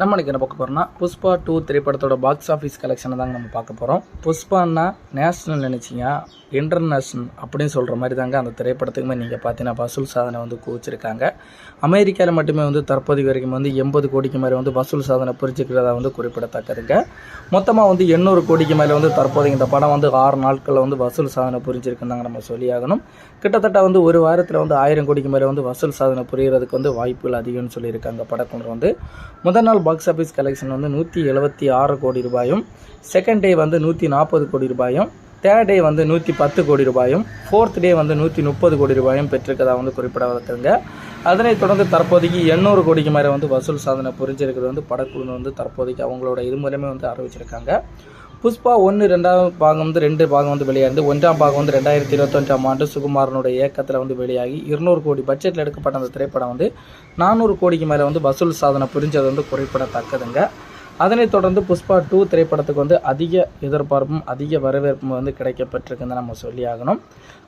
நம்ம இன்னைக்கு என்ன பார்க்க போகிறோம்னா புஷ்பா டூ திரைப்படத்தோட பாக்ஸ் ஆஃபீஸ் கலெக்ஷனை தாங்க நம்ம பார்க்க போகிறோம் புஷ்பான்னா நேஷ்னல் நினச்சிங்க இன்டர்நேஷ்னல் அப்படின்னு சொல்கிற மாதிரி தாங்க அந்த திரைப்படத்துக்குமே நீங்கள் பார்த்தீங்கன்னா வசூல் சாதனை வந்து குவிச்சிருக்காங்க. அமெரிக்காவில் மட்டுமே வந்து தற்போது வரைக்கும் வந்து எண்பது கோடிக்கு மேலே வந்து வசூல் சாதனை புரிஞ்சுக்கிறதா வந்து குறிப்பிடத்தக்கதுங்க. மொத்தமாக வந்து எண்ணூறு கோடிக்கு மேலே வந்து தற்போது இந்த படம் வந்து ஆறு நாட்களில் வந்து வசூல் சாதனை புரிஞ்சிருக்குன்னு தாங்க நம்ம சொல்லியாகணும். கிட்டத்தட்ட வந்து ஒரு வாரத்தில் வந்து ஆயிரம் கோடிக்கு மேலே வந்து வசூல் சாதனை புரிகிறதுக்கு வந்து வாய்ப்புகள் அதிகம்னு சொல்லியிருக்காங்க படக்குழு வந்து. முதல் நாள் பாக்ஸ் ஆஃபீஸ் கலெக்ஷன் வந்து நூற்றி எழுபத்தி ஆறு கோடி ரூபாயும் செகண்ட் டே வந்து நூற்றி நாற்பது கோடி ரூபாயும் தேர்ட் டே வந்து நூற்றி பத்து கோடி ரூபாயும் ஃபோர்த் டே வந்து நூற்றி முப்பது கோடி ரூபாயும் பெற்றிருக்கதாக வந்து குறிப்பிடப்படுதுங்க அதனைத் தொடர்ந்து தற்போதைக்கு எண்ணூறு கோடிக்கு மேலே வந்து வசூல் சாதனை புரிஞ்சிருக்கிறது வந்து படக்குழு வந்து தற்போதைக்கு அவங்களோட இது மூலமே வந்து அறிவிச்சிருக்காங்க. புஷ்பா ஒன்று ரெண்டாம் பாகம் வந்து ரெண்டு பாகம் வந்து வெளியாகிருந்து ஒன்றாம் பாகம் வந்து ரெண்டாயிரத்தி இருபத்தஞ்சாம் ஆண்டு சுகுமாரனுடைய இயக்கத்தில் வந்து வெளியாகி இருநூறு கோடி பட்ஜெட்டில் எடுக்கப்பட்ட அந்த திரைப்படம் வந்து நானூறு கோடிக்கு மேலே வந்து வசூல் சாதனை புரிஞ்சது வந்து குறிப்பிடத்தக்கதுங்க. அதனைத் தொடர்ந்து புஷ்பா டூ திரைப்படத்துக்கு வந்து அதிக எதிர்பார்ப்பும் அதிக வரவேற்பும் வந்து கிடைக்கப்பட்டிருக்குன்னு நம்ம சொல்லி ஆகணும்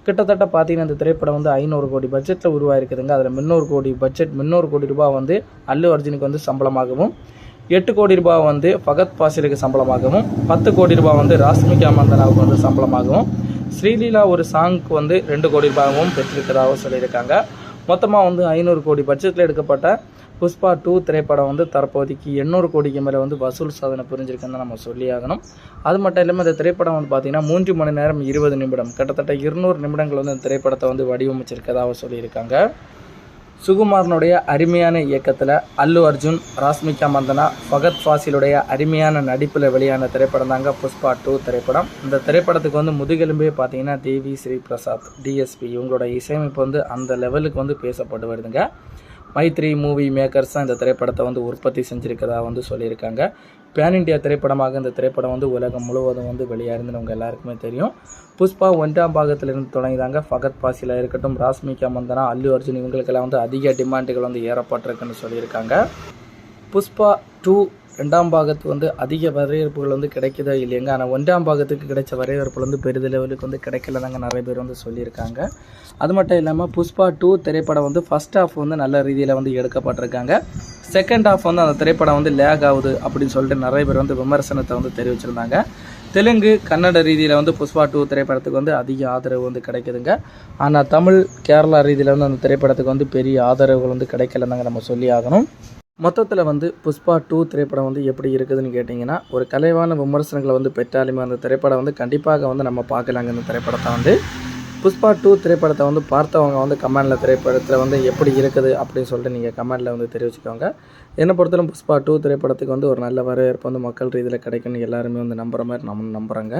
கிட்டத்தட்ட பார்த்தீங்கன்னா இந்த திரைப்படம் வந்து ஐநூறு கோடி பட்ஜெட்டில் உருவாயிருக்குதுங்க. அதில் முந்நூறு கோடி பட்ஜெட் முந்நூறு கோடி ரூபாய் வந்து அல்லு அர்ஜுனுக்கு வந்து சம்பளமாகவும் எட்டு கோடி ரூபாய் வந்து ஃபகத் பாசிலுக்கு சம்பளமாகவும் பத்து கோடி ரூபாய் வந்து ராஸ்மிகா மந்தனாவுக்கு வந்து சம்பளமாகவும் ஸ்ரீலீலா ஒரு சாங்க்கு வந்து ரெண்டு கோடி ரூபாயும் பெற்றிருக்கிறதாகவும் சொல்லியிருக்காங்க. மொத்தமாக வந்து ஐநூறு கோடி பட்ஜெட்டில் எடுக்கப்பட்ட புஷ்பா டூ திரைப்படம் வந்து தற்போதைக்கு எண்ணூறு கோடிக்கு மேலே வந்து வசூல் சாதனை புரிஞ்சிருக்குன்னு நம்ம சொல்லி ஆகணும் அது மட்டும் இல்லாமல் இந்த திரைப்படம் வந்து பார்த்திங்கன்னா மூன்று மணி நேரம் இருபது நிமிடம் கிட்டத்தட்ட இருநூறு நிமிடங்கள் வந்து இந்த திரைப்படத்தை வந்து வடிவமைச்சிருக்கதாக சொல்லியிருக்காங்க. சுகுமாரனுடைய அருமையான இயக்கத்தில் அல்லு அர்ஜுன் ராஸ்மிகா மந்தனா ஃபகத் ஃபாசிலுடைய அருமையான நடிப்பில் வெளியான திரைப்படம் தாங்க புஷ்பா டூ திரைப்படம். இந்த திரைப்படத்துக்கு வந்து முதுகெலும்பே பார்த்தீங்கன்னா தேவி ஸ்ரீ பிரசாத் டிஎஸ்பி இவங்களோட இசையமைப்பு வந்து அந்த லெவலுக்கு வந்து பேசப்பட்டு வருதுங்க மைத்ரி மூவி மேக்கர்ஸ் தான் இந்த திரைப்படத்தை வந்து உற்பத்தி செஞ்சுருக்கிறதா வந்து சொல்லியிருக்காங்க. பேன் இண்டியா திரைப்படமாக இந்த திரைப்படம் வந்து உலகம் முழுவதும் வந்து வெளியாயிருந்துன்னு அவங்க எல்லாருக்குமே தெரியும். புஷ்பா ஒன்றாம் பாகத்திலிருந்து தொடங்கிதாங்க. ஃபகத் பாசியில் இருக்கட்டும் ராஸ்மிகா மந்தனா அல்லு அர்ஜுன் இவங்களுக்கெல்லாம் வந்து அதிக டிமாண்டுகள் வந்து ஏறப்பட்டிருக்குன்னு சொல்லியிருக்காங்க. புஷ்பா டூ ரெண்டாம் பாகத்து வந்து அதிக வரவேற்புகள் வந்து கிடைக்குதோ இல்லைங்க ஆனால் ஒன்றாம் பாகத்துக்கு கிடைச்ச வரவேற்புகள் வந்து பெரித லெவலுக்கு வந்து கிடைக்கலதாங்க நிறைய பேர் வந்து சொல்லியிருக்காங்க. அது மட்டும் இல்லாமல் புஷ்பா டூ திரைப்படம் வந்து ஃபஸ்ட் ஹாஃப் வந்து நல்ல ரீதியில் வந்து எடுக்கப்பட்டிருக்காங்க. செகண்ட் ஹாஃப் வந்து அந்த திரைப்படம் வந்து லேக் ஆகுது அப்படின்னு சொல்லிட்டு நிறைய பேர் வந்து விமர்சனத்தை வந்து தெரிவிச்சிருந்தாங்க. தெலுங்கு கன்னட ரீதியில் வந்து புஷ்பா டூ திரைப்படத்துக்கு வந்து அதிக ஆதரவு வந்து கிடைக்குதுங்க. ஆனால் தமிழ் கேரளா ரீதியில் வந்து அந்த திரைப்படத்துக்கு வந்து பெரிய ஆதரவுகள் வந்து கிடைக்கலதாங்க நம்ம சொல்லி ஆகணும். மொத்தத்தில் வந்து புஷ்பா டூ திரைப்படம் வந்து எப்படி இருக்குதுன்னு கேட்டிங்கன்னா ஒரு கலைவான விமர்சனங்களை வந்து பெற்றாலுமே அந்த திரைப்படம் வந்து கண்டிப்பாக வந்து நம்ம பார்க்கலாங்க இந்த திரைப்படத்தை வந்து. புஷ்பா டூ திரைப்படத்தை வந்து பார்த்தவங்க வந்து கமெண்டில் திரைப்படத்தில் வந்து எப்படி இருக்குது அப்படின்னு சொல்லிட்டு நீங்கள் கமெண்டில் வந்து தெரிவிச்சுக்கோங்க. என்னை பொறுத்தவரை புஷ்பா டூ திரைப்படத்துக்கு வந்து ஒரு நல்ல வரவேற்பு வந்து மக்கள் ரீதியில் கிடைக்குன்னு எல்லாருமே வந்து நம்புகிற மாதிரி நம்ம நம்புகிறாங்க